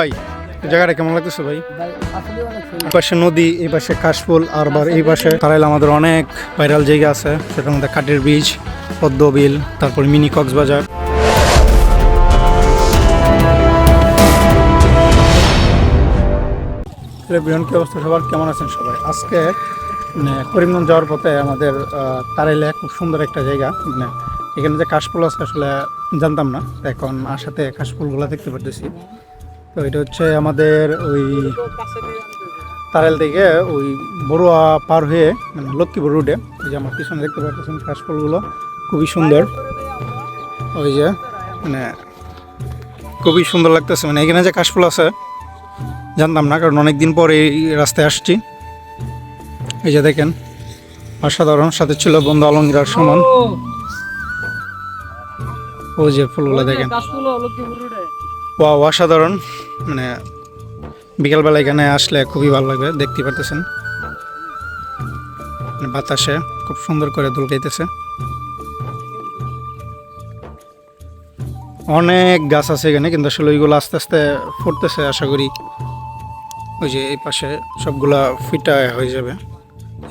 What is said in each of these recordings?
ভাই জায়গাটা কেমন লাগতেছে ভাই? এই পাশে নদী এই পাশে কাশফুল আর বার এই পাশে তারাইল আমাদের অনেক ভাইরাল জায়গা আছে। সেটার মধ্যে কাঠের বীজ পদ্ম বিল তারপর মিনি কক্সবাজার। বিহান কি অবস্থা? সবার কেমন আছেন সবাই? আজকে মানে করিমগঞ্জ যাওয়ার পথে আমাদের তারাইলে খুব সুন্দর একটা জায়গা। মানে এখানে যে কাশফুল আছে আসলে জানতাম না। এখন আসাতে কাশফুলগুলো দেখতে পারতেছি। তো এটা হচ্ছে আমাদের ওই তারেল থেকে ওই বড়ুয়া পার হয়ে মানে লক্ষ্মীপুর রোডে ওই যে আমার পিছনে দেখতে পাচ্ছেন কাশফুলগুলো খুবই সুন্দর। ওই যে মানে খুবই সুন্দর লাগতেছে। মানে এখানে যে কাশফুল আছে জানতাম না কারণ অনেক দিন পর এই রাস্তায় আসছি। এই যে দেখেন অসাধারণ সাথে ছিল বন্ধু আলমগীরার সমান। ওই যে ফুলগুলো দেখেন। ওয়াও অসাধারণ। মানে বিকালবেলা এখানে আসলে খুবই ভালো লাগবে দেখতে পারতেছেন। মানে বাতাসে খুব সুন্দর করে দুলকাইতেছে অনেক গাছ আছে এখানে, কিন্তু আসলে ওইগুলো আস্তে আস্তে ফুটতেছে, আশা করি ওই যে এই পাশে সবগুলা ফিটা হয়ে যাবে।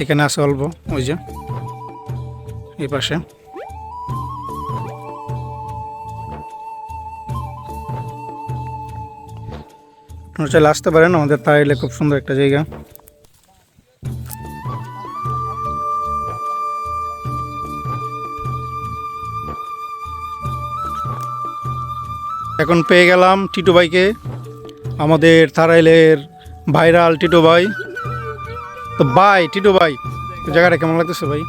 এখানে আছে অল্প, ওই যে এই পাশে। আপনারা চাইলে আসতে পারেন আমাদের তাইলে খুব সুন্দর একটা জায়গা। এখন পেয়ে গেলাম টিটু ভাইকে আমাদের তারাইলের ভাইরাল টিটু ভাই। তো ভাই টিটু ভাই জায়গাটা কেমন লাগতেছে ভাই?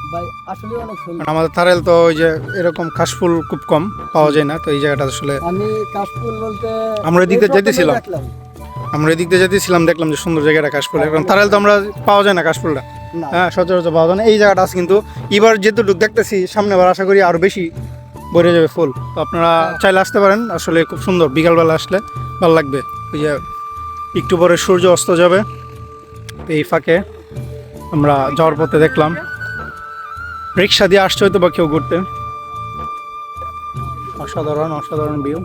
আমাদের তারাইল তো ওই যে এরকম কাশফুল খুব কম পাওয়া যায় না তো এই জায়গাটা আসলে আমি কাশফুল বলতে আমরা এদিক দিয়ে আমরা এদিক দিয়ে যেতেছিলাম দেখলাম যে সুন্দর জায়গাটা কাশফুল। এখন তারাইল তো আমরা পাওয়া যায় না কাশফুলটা। হ্যাঁ সচরাচর পাওয়া যায় না। এই জায়গাটা আছে কিন্তু এবার যেহেতুটুক দেখতেছি সামনে আবার আশা করি আরও বেশি ভরে যাবে ফুল। তো আপনারা চাইলে আসতে পারেন আসলে খুব সুন্দর। বিকালবেলা আসলে ভালো লাগবে। ওই যে একটু পরে সূর্য অস্ত যাবে। এই ফাঁকে আমরা যাওয়ার পথে দেখলাম রিক্সা দিয়ে আসছে হয়তো বা কেউ ঘুরতে। অসাধারণ অসাধারণ ভিউ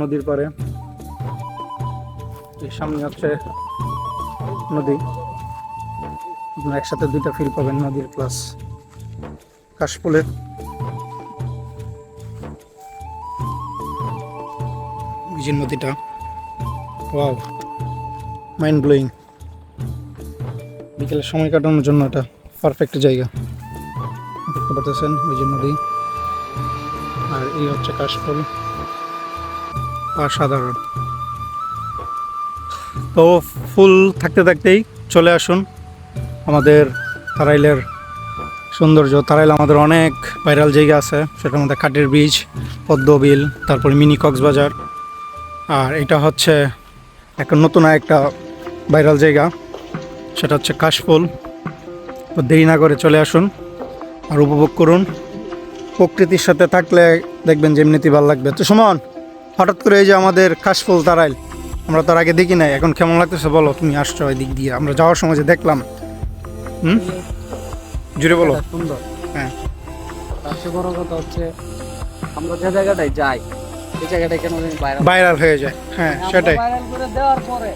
নদীর পারে সামনে হচ্ছে নদী। আপনারা একসাথে দুইটা ফিল পাবেন নদীর প্লাস কাশফুলের। যে নদীটা ওয়াও মাইন্ড ব্লোয়িং বিকেলে সময় কাটানোর জন্য এটা পারফেক্ট জায়গা। দেখতে পাচ্ছেন ওই নদী। আর এই হচ্ছে কাশফুল। অসাধারণ। তো ফুল থাকতে থাকতেই চলে আসুন আমাদের তারাইলের সৌন্দর্য। তারাইল আমাদের অনেক ভাইরাল জায়গা আছে, সেটার মধ্যে কাঠের বীজ, পদ্ম বিল, তারপরে মিনি কক্সবাজার। আর এটা হচ্ছে একটা নতুন একটা ভাইরাল জায়গা, সেটা হচ্ছে কাশফুল। তো দেরি না করে চলে আসুন আর উপভোগ করুন। প্রকৃতির সাথে থাকলে দেখবেন যে এমনিতেই ভালো লাগবে। তো সুমন, হঠাৎ করে এই যে আমাদের কাশফুল তারাইল আমরা তো আর আগে দেখি নাই। এখন কেমন লাগতেছে বলো? তুমি আসছো ওই দিক দিয়ে। আমরা যাওয়ার সময় যে দেখলাম। হুম? জুড়ে বলো। সুন্দর। হ্যাঁ। তার চেয়ে বড় কথা হচ্ছে আমরা যে জায়গাটায় যাই এই জায়গাটায় কেন ভাইরাল হয়ে যায়। হ্যাঁ সেটাই। ভাইরাল করে দেওয়ার পরে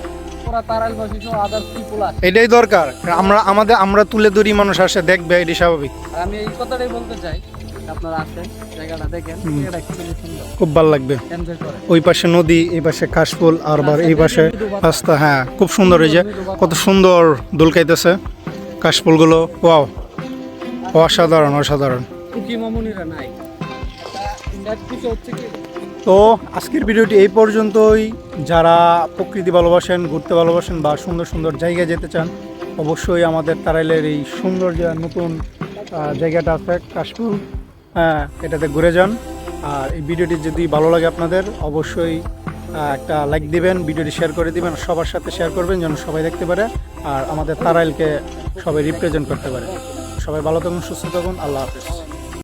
এটাই দরকার। আমরা আমাদের আমরা তুলে ধরি মানুষ আসে দেখবে এটি স্বাভাবিক। আমি এই কথাটাই বলতে চাই আপনারা আসেন জায়গাটা দেখেন হুম। খুবই সুন্দর। খুব ভালো লাগবে। ওই পাশে নদী এই পাশে কাশফুল আর বার এই পাশে রাস্তা হ্যাঁ খুব সুন্দর এই যে কত সুন্দর দুলকাইতেছে কাশফুলগুলো ওয়াও। অসাধারণ অসাধারণ। তো আজকের ভিডিওটি এই পর্যন্তই। যারা প্রকৃতি ভালোবাসেন ঘুরতে ভালোবাসেন বা সুন্দর সুন্দর জায়গায় যেতে চান অবশ্যই আমাদের তারাইলের এই সুন্দর যে নতুন জায়গাটা আছে কাশফুল। হ্যাঁ এটাতে ঘুরে যান। আর এই ভিডিওটি যদি ভালো লাগে আপনাদের, অবশ্যই একটা লাইক দিবেন, ভিডিওটি শেয়ার করে দিবেন, সবার সাথে শেয়ার করবেন যেন সবাই দেখতে পারে। আর আমাদের তারাইলকে সবাই রিপ্রেজেন্ট করতে পারে। সবাই ভালো থাকুন, সুস্থ থাকুন, আল্লাহ হাফিজ।